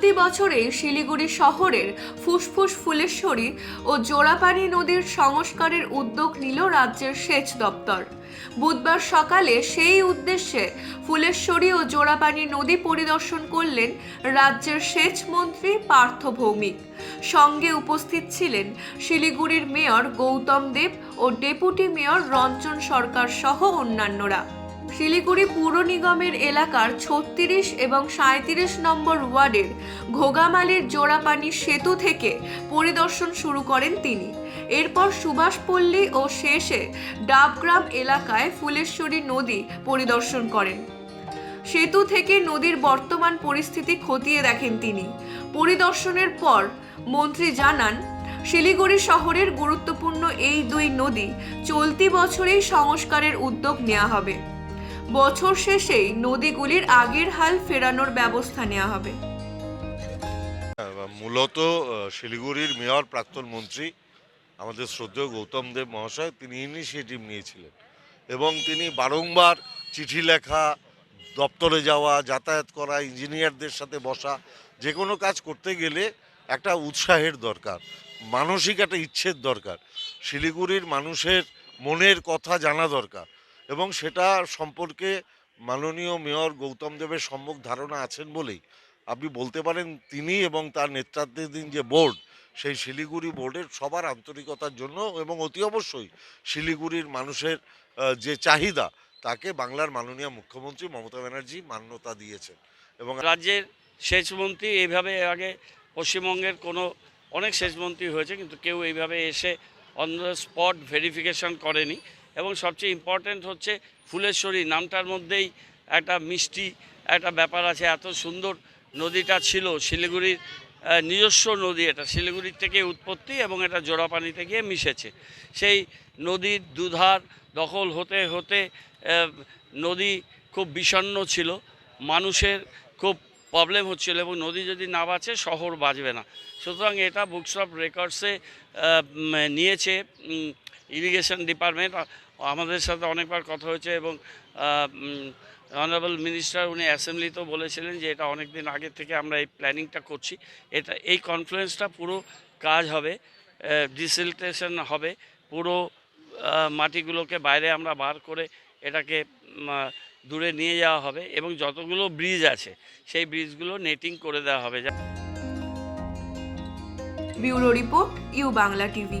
চলতি বছরে শিলিগুড়ি শহরের ফুসফুস ফুলেশ্বরী ও জোড়াপানি নদীর সংস্কারের উদ্যোগ নিল রাজ্যের সেচ দপ্তর। বুধবার সকালে সেই উদ্দেশ্যে ফুলেশ্বরী ও জোড়াপানি নদী পরিদর্শন করলেন রাজ্যের সেচ মন্ত্রী পার্থ ভৌমিক। সঙ্গে উপস্থিত ছিলেন শিলিগুড়ির মেয়র গৌতম দেব ও ডেপুটি মেয়র রঞ্জন সরকার সহ অন্যান্যরা। শিলিগুড়ি পুর নিগমের এলাকার ছত্রিশ এবং সাঁত্রিশ নম্বর ওয়ার্ডের ঘোগামালির জোড়াপানি সেতু থেকে পরিদর্শন শুরু করেন তিনি। এরপর সুভাষপল্লী ও শেষে ডাবগ্রাম এলাকায় ফুলেশ্বরী নদী পরিদর্শন করেন। সেতু থেকে নদীর বর্তমান পরিস্থিতি খতিয়ে দেখেন তিনি। পরিদর্শনের পর মন্ত্রী জানান, শিলিগুড়ি শহরের গুরুত্বপূর্ণ এই দুই নদী চলতি বছরেই সংস্কারের উদ্যোগ নেওয়া হবে। বছর শেষেই নদীগুলির আগের হাল ফেরানোর ব্যবস্থা নেওয়া হবে। মূলত শিলিগুড়ির মেয়র, প্রাক্তন মন্ত্রী, আমাদের শ্রদ্ধেয় গৌতম দেব মহাশয়, তিনি ইনিশিয়েটিভ নিয়েছিলেন এবং তিনি বারংবার চিঠি লেখা, দপ্তরে যাওয়া, যাতায়াত করা, ইঞ্জিনিয়ারদের সাথে বসা, যে কোনো কাজ করতে গেলে একটা উৎসাহের দরকার, মানসিক একটা ইচ্ছের দরকার, শিলিগুড়ির মানুষের মনের কথা জানা দরকার। এবং সেটা সম্পর্কে মাননীয় মেয়র গৌতম দেবের সম্মুখ ধারণা আছেন বলেই। আপনি বলতে পারেন তিনি এবং তার নেতৃত্বাধীন যে বোর্ড, সেই শিলিগুড়ি বোর্ডের সবার আন্তরিকতার জন্য এবং অতি অবশ্যই শিলিগুড়ির মানুষের যে চাহিদা, তাকে বাংলার মাননীয় মুখ্যমন্ত্রী মমতা ব্যানার্জি মান্যতা দিয়েছেন। এবং রাজ্যের সেচমন্ত্রী এইভাবে আগে পশ্চিমবঙ্গের কোনো, অনেক সেচমন্ত্রী হয়েছে কিন্তু কেউ এইভাবে essay on the spot verification করেনি। এবং সবচেয়ে ইম্পর্ট্যান্ট হচ্ছে ফুলেশ্বরী। নামটার মধ্যেই একটা মিষ্টি একটা ব্যাপার আছে। এত সুন্দর নদীটা ছিল, শিলিগুড়ির নিজস্ব নদী এটা। শিলিগুড়ির থেকে উৎপত্তি এবং এটা জোড়াপানিতে গিয়ে মিশেছে। সেই নদীর দুধার দখল হতে হতে নদী খুব বিষণ্ণ ছিল। মানুষের খুব প্রবলেম হচ্ছিল এবং নদী যদি না বাঁচে, শহর বাঁচবে না। সুতরাং এটা বুকস অফ রেকর্ডসে নিয়েছে। ইরিগেশন ডিপার্টমেন্ট আমাদের সাথে অনেকবার কথা হয়েছে এবং অনারেবল মিনিস্টার উনি অ্যাসেম্বলিতেও বলেছিলেন যে এটা অনেক দিন আগে থেকে আমরা এই প্ল্যানিংটা করছি। এটা, এই কনফারেন্সটা পুরো কাজ হবে ডিসিলটেশন হবে, পুরো মাটিগুলোকে বাইরে আমরা বার করে এটাকে দূরে নিয়ে যাওয়া হবে এবং যতগুলো ব্রিজ আছে, সেই ব্রিজগুলো নেটিং করে দেওয়া হবে। Bureau report, U Bangla TV.